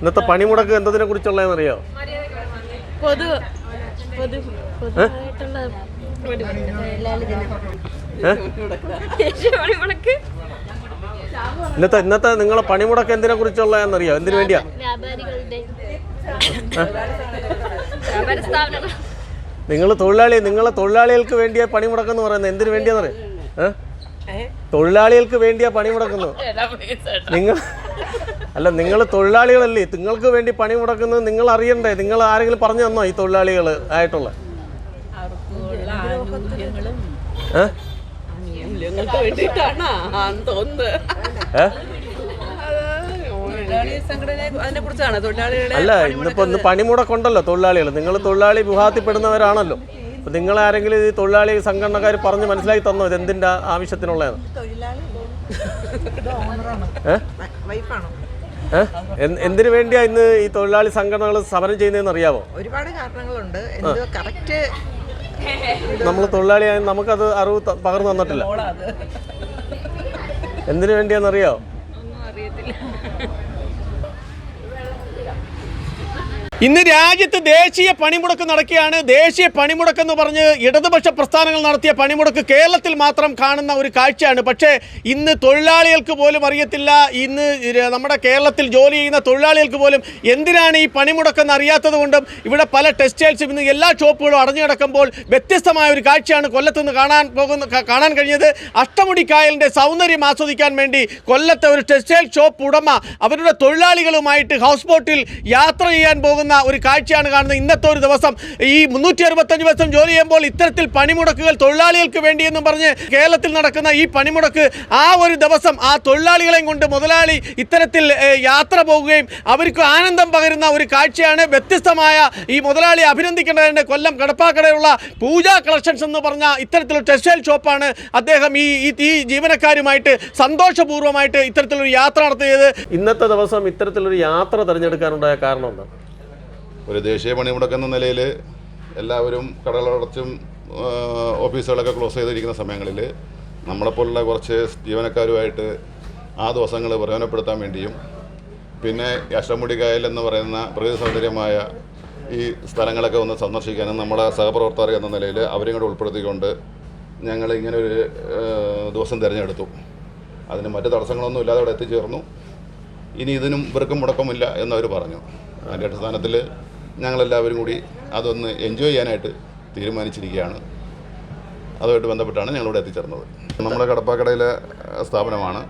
ഇന്നത്തെ പണിമുടക്ക് എന്തതിനെ കുറിച്ചുള്ളതെന്നറിയോ പൊതു പൊതു പൊതുവായിട്ടുള്ള പണിമുടക്ക്. ഇന്നത്തെ ഇന്നത്തെ നിങ്ങളെ പണിമുടക്ക് എന്തിനെ കുറിച്ചുള്ളതെന്നറിയോ എന്തിനു വേണ്ടിയാ? നിങ്ങൾ തൊഴിലാളി നിങ്ങളെ തൊഴിലാളികൾക്ക് വേണ്ടിയ പണിമുടക്കെന്ന് പറയുന്നത്. എന്തിനു വേണ്ടിയാന്ന് അറിയോ? ഏ? തൊഴിലാളികൾക്ക് വേണ്ടിയാ പണിമുടക്കുന്നു. നിങ്ങൾ അല്ല നിങ്ങൾ തൊഴിലാളികളല്ലേ? നിങ്ങൾക്ക് വേണ്ടി പണി മുടക്കുന്നത് നിങ്ങൾ അറിയണ്ടേ നിങ്ങൾ ആരെങ്കിലും പറഞ്ഞു തന്നോ ഈ തൊഴിലാളികൾ ആയിട്ടുള്ള? അല്ല ഇന്നിപ്പോ ഇന്ന് പണിമുടക്കുണ്ടല്ലോ തൊഴിലാളികൾ നിങ്ങൾ തൊഴിലാളി വിഭാഗത്തിൽപ്പെടുന്നവരാണല്ലോ. അപ്പൊ നിങ്ങൾ ആരെങ്കിലും ഈ തൊഴിലാളി സംഘടനക്കാർ പറഞ്ഞ് മനസ്സിലാക്കി തന്നോ ഇത് എന്തിന്റെ ആവശ്യത്തിനുള്ളതാണ് ഏ? എന്തിനു വേണ്ടിയാ ഇന്ന് ഈ തൊഴിലാളി സംഘടനകൾ സമരം ചെയ്യുന്നതെന്ന് അറിയാമോ ഒരുപാട് കാരണങ്ങളുണ്ട്. കറക്റ്റ് നമ്മൾ തൊഴിലാളിയായ നമുക്കത് അറിവ് പകർന്നു തന്നിട്ടില്ല. എന്തിനു വേണ്ടിയാണെന്നറിയോ ഇന്ന് രാജ്യത്ത് ദേശീയ പണിമുടക്ക് നടക്കുകയാണ്. ദേശീയ പണിമുടക്ക് എന്ന് പറഞ്ഞ് ഇടതുപക്ഷ പ്രസ്ഥാനങ്ങൾ നടത്തിയ പണിമുടക്ക് കേരളത്തിൽ മാത്രം കാണുന്ന ഒരു കാഴ്ചയാണ്. പക്ഷേ ഇന്ന് തൊഴിലാളികൾക്ക് പോലും അറിയത്തില്ല. ഇന്ന് നമ്മുടെ കേരളത്തിൽ ജോലി ചെയ്യുന്ന തൊഴിലാളികൾക്ക് പോലും എന്തിനാണ് ഈ പണിമുടക്കെന്ന് അറിയാത്തത് കൊണ്ടും ഇവിടെ പല ടെക്സ്റ്റൈൽസും ഇന്ന് എല്ലാ ഷോപ്പുകളും അടഞ്ഞു കിടക്കുമ്പോൾ വ്യത്യസ്തമായ ഒരു കാഴ്ചയാണ് കൊല്ലത്ത് നിന്ന് കാണാൻ പോകുന്ന കാണാൻ കഴിഞ്ഞത്. അഷ്ടമുടിക്കായലിന്റെ സൗന്ദര്യം ആസ്വദിക്കാൻ വേണ്ടി കൊല്ലത്തെ ഒരു ടെക്സ്റ്റൈൽ ഷോപ്പ് ഉടമ അവരുടെ തൊഴിലാളികളുമായിട്ട് ഹൗസ് ബോട്ടിൽ യാത്ര ചെയ്യാൻ പോകുന്ന ഒരു കാഴ്ചയാണ് കാണുന്നത്. ഇന്നത്തെ ഒരു ദിവസം ഈ മുന്നൂറ്റി അറുപത്തഞ്ച് ദിവസം ജോലി ചെയ്യുമ്പോൾ ഇത്തരത്തിൽ പണിമുടക്കുകൾ തൊഴിലാളികൾക്ക് വേണ്ടിയെന്നും പറഞ്ഞ് കേരളത്തിൽ നടക്കുന്ന ഈ പണിമുടക്ക് ആ ഒരു ദിവസം ആ തൊഴിലാളികളെയും കൊണ്ട് മുതലാളി ഇത്തരത്തിൽ യാത്ര പോകുകയും അവർക്ക് ആനന്ദം പകരുന്ന ഒരു കാഴ്ചയാണ് വ്യത്യസ്തമായ ഈ മുതലാളി അഭിനന്ദിക്കേണ്ടതിന്റെ കൊല്ലം കടപ്പാക്കടയുള്ള പൂജ കളക്ഷൻസ് എന്ന് പറഞ്ഞ ഇത്തരത്തിലൊരു ടെക്സ്റ്റൈൽ ഷോപ്പാണ് അദ്ദേഹം ഈ- ഈ ജീവനക്കാരുമായിട്ട് സന്തോഷപൂർവമായിട്ട് ഇത്തരത്തിലൊരു യാത്ര നടത്തിയത്. ഇന്നത്തെ ദിവസം ഇത്തരത്തിലൊരു യാത്ര തിരഞ്ഞെടുക്കാനുണ്ടായ കാരണം എന്താണ്? ഒരു ദേശീയ പണിമുടക്കെന്ന നിലയിൽ എല്ലാവരും കടകളടച്ചും ഓഫീസുകളൊക്കെ ക്ലോസ് ചെയ്തിരിക്കുന്ന സമയങ്ങളിൽ നമ്മളെപ്പോലുള്ള കുറച്ച് ജീവനക്കാരുമായിട്ട് ആ ദിവസങ്ങൾ പ്രയോജനപ്പെടുത്താൻ വേണ്ടിയും പിന്നെ അഷ്ടമുടി കായൽ എന്ന് പറയുന്ന പ്രകൃതി സൗന്ദര്യമായ ഈ സ്ഥലങ്ങളൊക്കെ ഒന്ന് സന്ദർശിക്കാനും നമ്മുടെ സഹപ്രവർത്തകർ എന്ന നിലയിൽ അവരെയും കൂടെ ഉൾപ്പെടുത്തിക്കൊണ്ട് ഞങ്ങൾ ഇങ്ങനെ ഒരു ദിവസം തിരഞ്ഞെടുത്തു. അതിന് മറ്റ് തടസ്സങ്ങളൊന്നും ഇല്ലാതെ അവിടെ എത്തിച്ചേർന്നു. ഇനി ഇതിനും ഇവർക്കും മുടക്കമില്ല എന്നവർ പറഞ്ഞു. അതിന്റെ അടിസ്ഥാനത്തിൽ ഞങ്ങളെല്ലാവരും കൂടി അതൊന്ന് എൻജോയ് ചെയ്യാനായിട്ട് തീരുമാനിച്ചിരിക്കുകയാണ്. അതുമായിട്ട് ബന്ധപ്പെട്ടാണ് ഞങ്ങളിവിടെ എത്തിച്ചേർന്നത്. നമ്മുടെ കടപ്പാക്കടയിലെ സ്ഥാപനമാണ്.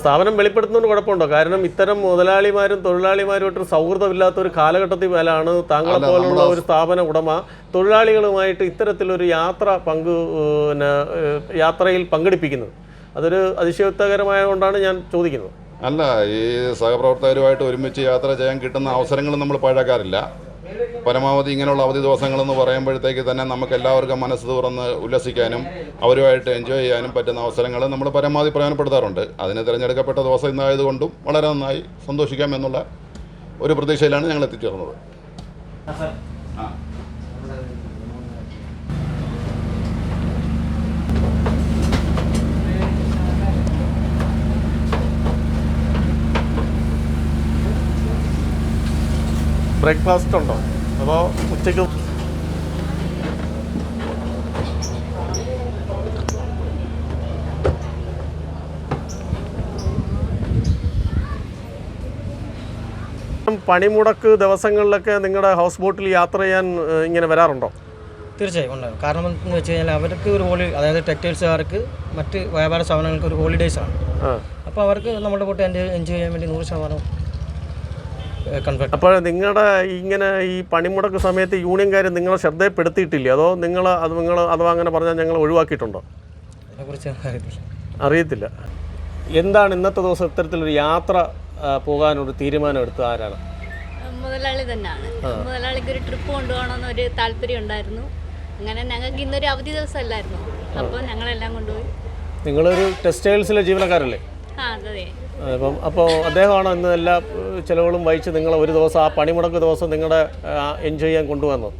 സ്ഥാപനം വെളിപ്പെടുത്തുന്നതുകൊണ്ട് കുഴപ്പമുണ്ടോ? കാരണം ഇത്തരം മുതലാളിമാരും തൊഴിലാളിമാരുമായിട്ട് സൗഹൃദമില്ലാത്ത ഒരു കാലഘട്ടത്തിൽ മേലാണ് താങ്കളെ പോലുള്ള ഒരു സ്ഥാപന ഉടമ തൊഴിലാളികളുമായിട്ട് ഇത്തരത്തിലൊരു യാത്ര പങ്ക് യാത്രയിൽ പങ്കെടുപ്പിക്കുന്നത്. അതൊരു അതിശയോക്തകരമായ കൊണ്ടാണ് ഞാൻ ചോദിക്കുന്നത്. അല്ല ഈ സഹപ്രവർത്തകരുമായിട്ട് ഒരുമിച്ച് യാത്ര ചെയ്യാൻ കിട്ടുന്ന അവസരങ്ങൾ നമ്മൾ പാഴാക്കാറില്ല. പരമാവധി ഇങ്ങനെയുള്ള അവധി ദിവസങ്ങളെന്ന് പറയുമ്പോഴത്തേക്ക് തന്നെ നമുക്ക് എല്ലാവർക്കും മനസ്സ് തുറന്ന് ഉല്ലസിക്കാനും അവരുമായിട്ട് എൻജോയ് ചെയ്യാനും പറ്റുന്ന അവസരങ്ങൾ നമ്മൾ പരമാവധി പ്രയോജനപ്പെടുത്താറുണ്ട്. അതിന് തിരഞ്ഞെടുക്കപ്പെട്ട ദിവസം ഇന്നായതുകൊണ്ടും വളരെ നന്നായി സന്തോഷിക്കാം എന്നുള്ള ഒരു പ്രതീക്ഷയിലാണ് ഞങ്ങൾ എത്തിച്ചേർന്നത്. ബ്രേക്ക്ഫാസ്റ്റ് ഉണ്ടോ? അതോ ഉച്ചയ്ക്ക് പണിമുടക്ക് ദിവസങ്ങളിലൊക്കെ നിങ്ങളുടെ ഹൗസ് ബോട്ടിൽ യാത്ര ചെയ്യാൻ ഇങ്ങനെ വരാറുണ്ടോ? തീർച്ചയായും ഉണ്ടാകും. കാരണം എന്ന് വെച്ച് കഴിഞ്ഞാൽ അവർക്ക് ഒരു ഹോളി അതായത് ടെക്സ്റ്റൈൽസുകാർക്ക് മറ്റ് വ്യാപാര സ്ഥാപനങ്ങൾക്ക് ഒരു ഹോളിഡേയ്സ് ആണ് അപ്പോൾ അവർക്ക് നമ്മുടെ കൂട്ട് എന്റെ എൻജോയ് ചെയ്യാൻ വേണ്ടി നൂറ് ശതമാനം അപ്പോൾ നിങ്ങളുടെ ഇങ്ങനെ ഈ പണിമുടക്ക് സമയത്ത് യൂണിയൻകാർ നിങ്ങളെ ശ്രദ്ധയപ്പെടുത്തിയിട്ടില്ലേ അതോ നിങ്ങൾ അത് നിങ്ങൾ അഥവാ അങ്ങനെ പറഞ്ഞാൽ ഞങ്ങൾ ഒഴിവാക്കിയിട്ടുണ്ടോ? അതിനെക്കുറിച്ച് അറിയത്തില്ല. അറിയത്തില്ല. എന്താണ് ഇന്നത്തെ ദിവസം ഇത്തരത്തിലൊരു യാത്ര പോകാനൊരു തീരുമാനം എടുത്തത് ആരാണ്? മുതലാളി തന്നെയാണ്. മുതലാളിക്ക് ഒരു ട്രിപ്പ് കൊണ്ടുപോകണമെന്ന് ഒരു താല്പര്യം ഉണ്ടായിരുന്നു. അങ്ങനെ ഞങ്ങൾക്ക് ഇന്നൊരു അവധി ദിവസം അല്ലായിരുന്നു അപ്പോൾ ഞങ്ങളെല്ലാം കൊണ്ടുപോയി. നിങ്ങളൊരു ടെക്സ്റ്റൈൽസിലെ ജീവനക്കാരല്ലേ? ആ അതെ. അപ്പം അപ്പോൾ അദ്ദേഹമാണ് ഇന്ന് എല്ലാ ചിലവുകളും വഹിച്ച് നിങ്ങളെ ഒരു ദിവസം ആ പണിമുടക്ക് ദിവസം നിങ്ങളുടെ എൻജോയ് ചെയ്യാൻ കൊണ്ടുവന്നത്.